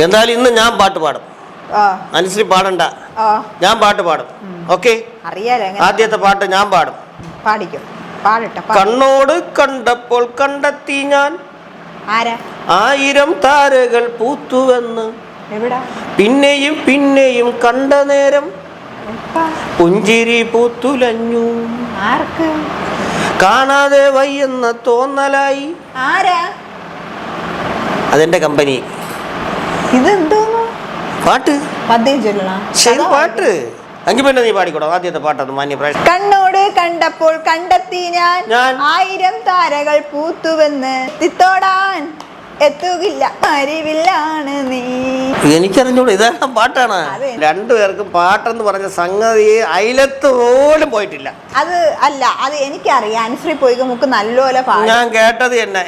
എന്തായാലും ഇന്ന് ഞാൻ പാട്ട് പാടും. ആ. അനുസരി പാടണ്ട. ഞാൻ പാട്ട് പാടും. ഓക്കെ? ആദ്യത്തെ പാട്ട് ഞാൻ പാടും. പാടിക്കും? കണ്ണോട് കണ്ടപ്പോൾ കണ്ടെത്തി ഞാൻ. ആയിരം താരകൾ പൂത്തുവെന്ന്. പിന്നെയും പിന്നെയും കണ്ട നേരം? പുഞ്ചിരി പൂത്തുലഞ്ഞു. കാണാതെ വയ്യെന്ന തോന്നലായി. അതെന്റെ കമ്പനി. ഇതെന്തോന്നു? പാട്ട്. ശരി പാട്ട്. എങ്കിൽ പിന്നെ നീ പാടിക്കോടോ. ആദ്യത്തെ പാട്ടത് മാന്യ കണ്ണോട് കണ്ടപ്പോൾ കണ്ടെത്തി ഞാൻ. ആയിരം താരകൾ പൂത്തുവെന്ന് തിത്തോടാൻ എത്തുകില്ല. അരിവില്ലാണ് നീ. എനിക്കറിഞ്ഞൂടെ ഇതാണ് പാട്ടാണ്. രണ്ടുപേർക്കും പാട്ടെന്ന് പറഞ്ഞ സംഗതി അയിലത്ത് പോലും പോയിട്ടില്ല. അത് അല്ല അത് എനിക്കറിയാം. അനുസരിച്ച് പോയി നമുക്ക് നല്ലപോലെ ഞാൻ കേട്ടത് തന്നെ